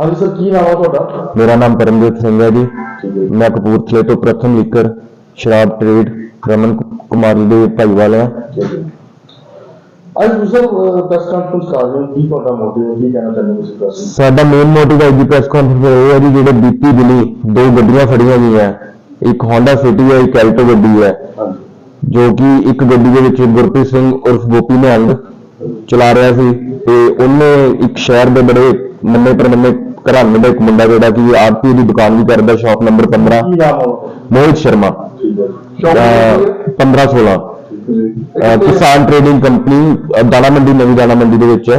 ਹਾਂਜੀ ਸਰ ਕੀ ਨਾਮ ਹੈ ਤੁਹਾਡਾ? ਮੇਰਾ ਨਾਮ ਪਰਮਜੀਤ ਸਿੰਘ ਹੈ ਜੀ। ਮੈਂ ਕਪੂਰਥਲੇ ਤੋਂ ਪ੍ਰਥਮ ਲੀਕਰ ਸ਼ਰਾਬ ਟ੍ਰੇਡ ਰਮਨ ਕੁਮਾਰ ਦੇ ਭਾਈਵਾਲ ਹਾਂ। ਅੱਜ ਤੁਸੀਂ ਪ੍ਰੈਸ ਕਾਨਫਰੰਸ ਕਰ ਰਹੇ ਹੋ। ਕੀ ਤੁਹਾਡਾ ਮੋਟਿਵ ਹੈ? ਕੀ ਕਹਿਣਾ ਚਾਹੁੰਦੇ ਹੋ ਤੁਸੀਂ ਸਾਡਾ ਮੇਨ ਮੋਟਿਵ ਹੈ ਜੀ ਪ੍ਰੈਸ ਕਾਨਫਰੰਸ ਇਹ ਹੈ ਜੀ ਜਿਹੜੇ ਬੀਪੀ ਬਿਲੀ ਦੋ ਗੱਡੀਆਂ ਫੜੀਆਂ ਗਈਆਂ। ਇੱਕ Honda ਸਿਟੀ ਹੈ ਇੱਕ ਐਲਟੋ ਗੱਡੀ ਹੈ। ਹਾਂਜੀ। ਜੋ ਕਿ ਇੱਕ ਗੱਡੀ ਦੇ ਵਿੱਚ ਗੁਰਪ੍ਰੀਤ ਸਿੰਘ ਉਰਫ ਗੋਪੀ ਨਿਹੰਗ ਚਲਾ ਰਿਹਾ ਸੀ ਤੇ ਉਹਨੇ ਇੱਕ ਸ਼ਹਿਰ ਦੇ ਬੜੇ ਮੰਨੇ ਪਰਮੰਨੇ ਘਰਾਣੇ ਦਾ ਇੱਕ ਮੁੰਡਾ ਜਿਹੜਾ ਕਿ ਆਰਪੀ ਦੀ ਦੁਕਾਨ ਵੀ ਕਰਦਾ ਸ਼ਾਪ ਨੰਬਰ 15 ਕੀ ਨਾਮ ਹੈ ਉਹਦਾ? ਮੋਹਿਤ ਸ਼ਰਮਾ। ਠੀਕ ਹੈ ਅਹ 15 16 ਅਹ ਕਿਸਾਨ ਟ੍ਰੇਡਿੰਗ ਕੰਪਨੀ ਦਾਣਾ ਮੰਡੀ ਨਵੀਂ ਦਾਣਾ ਮੰਡੀ ਦੇ ਵਿੱਚ। ਹੈ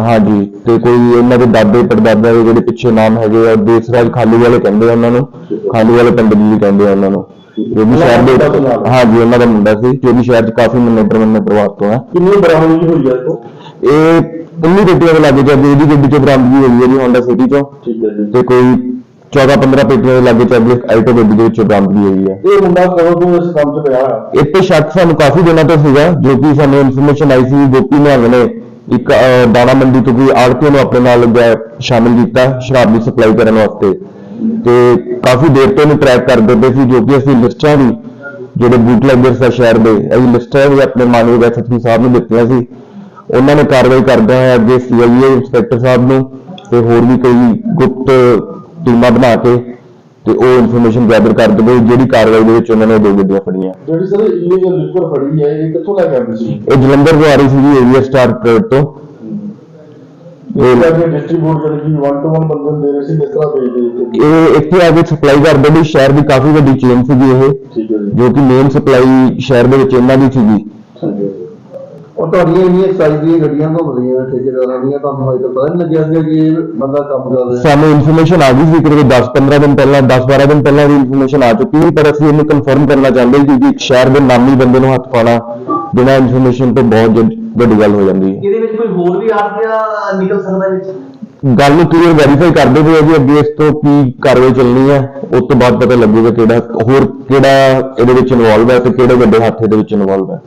ਹਾਂਜੀ ਤੇ ਕੋਈ ਇਹਨਾਂ ਦੇ ਦਾਦੇ ਪੜਦਾਦੇ ਦੇ ਜਿਹੜੇ ਪਿੱਛੇ ਨਾਮ ਹੈਗੇ ਆ ਦੇਸਰਾਜ ਖਾਲੀ ਵਾਲੇ ਕਹਿੰਦੇ ਆ ਉਹਨਾਂ ਨੂੰ। ਖਾਲੀ ਵਾਲੇ ਪੰਡਿਤ ਜੀ ਕਹਿੰਦੇ ਆ ਉਹਨਾਂ ਨੂੰ। ਜੋ ਵੀ ਸ਼ਹਿਰ ਦੇ ਹਾਂਜੀ ਉਹਨਾਂ ਦਾ ਮੁੰਡਾ ਸੀ। ਜੋ ਵੀ ਸ਼ਹਿਰ 'ਚ ਕਾਫੀ ਮੰਨੇ ਪਰਮੰਨੇ ਪਰਿਵਾਰ ਤੋਂ ਹੈ। ਕਿੰਨੀ ਬਰਾਮਦਗੀ ਹੋਈ ਹੈ ਤੋਂ ਇਹ 19 ਗੱਡੀਆਂ ਦੇ ਲਾਗੇ ਜਾਂਦੀ ਇਹਦੀ ਗੱਡੀ 'ਚ ਬਰਾਮਦਗੀ ਹੋਈ ਹੈ ਜੀ Honda ਸਿਟੀ 'ਚੋਂ। ਠੀਕ ਹੈ ਜੀ। ਤੇ ਕੋਈ 14 15 ਪੇਟੀਆਂ ਦੇ ਲਾਗੇ ਚੱਲਦੀ ਇੱਕ ਐਲਟੋ ਗੱਡੀ ਦੇ ਵਿੱਚ ਬਰਾਮਦਗੀ ਹੋਈ ਹੈ। ਇਹ ਮੁੰਡਾ ਕਦੋਂ ਤੋਂ ਇਸ ਕੰਮ 'ਚ ਪਿਆ ਹੈ ਇਹ ਤੇ ਸ਼ੱਕ ਸਾਨੂੰ ਕਾਫੀ ਦਿਨਾਂ ਤੋਂ ਸੀਗਾ ਜੋ ਕਿ ਸਾਨੂੰ ਇਨਫੋਰਮੇਸ਼ਨ ਆਈ ਸੀ ਗੋਪੀ ਨਿਹੰਗ ਨੇ ਇੱਕ ਅਹ, ਦਾਣਾ ਮੰਡੀ ਤੋਂ ਕੋਈ ਆੜਤੀ ਨੂੰ ਆਪਣੇ ਨਾਲ ਲਿਆ- ਸ਼ਾਮਿਲ ਕੀਤਾ ਸ਼ਰਾਬ ਦੀ ਸਪਲਾਈ ਕਰਨ ਵਾਸਤੇ। ਤੇ ਕਾਫੀ ਦੇਰ ਤੋਂ ਇਹਨੂੰ ਟਰੈਕ ਕਰਦੇ ਪਏ ਸੀ ਜੋ ਕਿ ਅਸੀਂ ਲਿਸਟਾਂ ਵੀ ਜਿਹੜੇ ਬੂਟਲੈਗਰਸ ਆ ਸ਼ਹਿਰ ਦੇ ਅਸੀਂ ਲਿਸਟਾਂ ਵੀ ਆਪਣੇ ਮਾਨਯੋਗ ਐਸਐਸਪੀ ਸਾਹਿਬ ਨੂੰ ਦਿੱਤੀਆਂ ਸੀ। ਉਹਨਾਂ ਨੇ ਕਾਰਵਾਈ ਕਰਦਿਆਂ ਹੋਇਆ ਅੱਗੇ ਸੀਆਈਏ ਇੰਸਪੈਕਟਰ ਸਾਹਿਬ ਨੂੰ ਤੇ ਹੋਰ ਵੀ ਕਈ ਗੁਪਤ ਟੀਮਾਂ ਬਣਾ ਕੇ ਤੇ ਉਹ ਇਨਫੋਰਮੇਸ਼ਨ ਗੈਦਰ ਕਰਦੇ ਪਏ ਜਿਹੜੀ ਕਾਰਵਾਈ ਦੇ ਵਿੱਚ ਉਹਨਾਂ ਨੇ ਦੋ ਗੱਡੀਆਂ ਫੜੀਆਂ। ਜਿਹੜੀ ਸਰ ਇਲੀਗਲ ਲਿਕਵਰ ਫੜੀ ਹੈ ਇਹ ਕਿੱਥੋਂ ਲੈ ਕੇ ਆਉਂਦੀ ਸੀ? ਇਹ ਜਲੰਧਰ ਤੋਂ ਆ ਰਹੀ ਸੀਗੀ ਏਰੀਆ ਸਟਾਰ ਟ੍ਰੇਡ ਤੋਂ। ਇਹ ਡਿਸਟ੍ਰੀਬਿਊਟ ਜਿਹੜੇ ਕਿ 1 ਟੂ 1 ਬੰਦੇ ਦੇ ਰਹੇ ਸੀ ਕਿਸ ਤਰ੍ਹਾਂ ਵੇਚਦੇ ਸੀ ਇਹ ਇੱਥੇ ਆ ਕੇ ਸਪਲਾਈ ਕਰਦੇ ਨੇ ਸ਼ਹਿਰ ਦੀ ਕਾਫੀ ਵੱਡੀ ਚੇਨ ਸੀਗੀ ਇਹ ਹੈ ਜੀ। ਕਿ ਮੇਨ ਸਪਲਾਈ ਸ਼ਹਿਰ ਦੇ ਵਿੱਚ ਇਹਨਾਂ ਦੀ ਸੀਗੀ। ਹੈ ਉਹ ਤੁਹਾਡੀਆਂ ਇੰਨੀਆਂ ਸਾਈਜ਼ ਦੀਆਂ ਗੱਡੀਆਂ ਘੁੰਮਦੀਆਂ ਠੇਕੇਦਾਰਾਂ ਦੀਆਂ ਤੁਹਾਨੂੰ ਅਜੇ ਤੱਕ ਪਤਾ ਨਹੀਂ ਲੱਗਿਆ ਸੀ ਕਿ ਇਹ ਬੰਦਾ ਕੰਮ ਕਰ ਰਿਹਾ। ਸਾਨੂੰ ਇਨਫੋਰਮੇਸ਼ਨ ਆ ਗਈ ਸੀ ਕਿ 10-15 ਦਿਨ ਪਹਿਲਾਂ 10-12 ਦਿਨ ਪਹਿਲਾਂ ਦੀ ਇਨਫੋਰਮੇਸ਼ਨ ਆ ਚੁੱਕੀ ਸੀ ਪਰ ਅਸੀਂ ਇਹਨੂੰ ਕਨਫਰਮ ਕਰਨਾ ਚਾਹੁੰਦੇ ਸੀ ਕਿਉਂਕਿ ਇੱਕ ਸ਼ਹਿਰ ਦੇ ਨਾਮੀ ਬੰਦੇ ਨੂੰ ਹੱਥ ਪਾਣਾ ਬਿਨਾਂ ਇਨਫੋਰਮੇਸ਼ਨ ਤੋਂ ਬਹੁਤ ਜ- ਵੱਡੀ ਗੱਲ ਹੋ ਜਾਂਦੀ ਹੈ। ਇਹਦੇ ਵਿੱਚ ਕੋਈ ਹੋਰ ਵੀ ਆਰਟੀਆ ਨਿਕਲ ਸਕਦਾ ਵਿੱਚ? ਗੱਲ ਨੂੰ ਕਲੀਅਰ ਵੈਰੀਫਾਈ ਕਰਦੇ ਆ ਜੀ ਅੱਗੇ ਇਸ ਤੋਂ ਕੀ ਕਾਰਵਾਈ ਚੱਲਣੀ ਹੈ ਉਸ ਤੋਂ ਬਾਅਦ ਪਤਾ ਲੱਗੂਗਾ ਕਿਹੜਾ ਹੋਰ ਕਿਹੜਾ ਇਹਦੇ ਵਿੱਚ ਇਨਵੋਲਵ ਹੈ ਤੇ ਕਿਹੜੇ ਵੱਡੇ ਹੱਥ ਇਹਦੇ ਵਿੱਚ ਇਨਵੋਲਵ ਹੈ।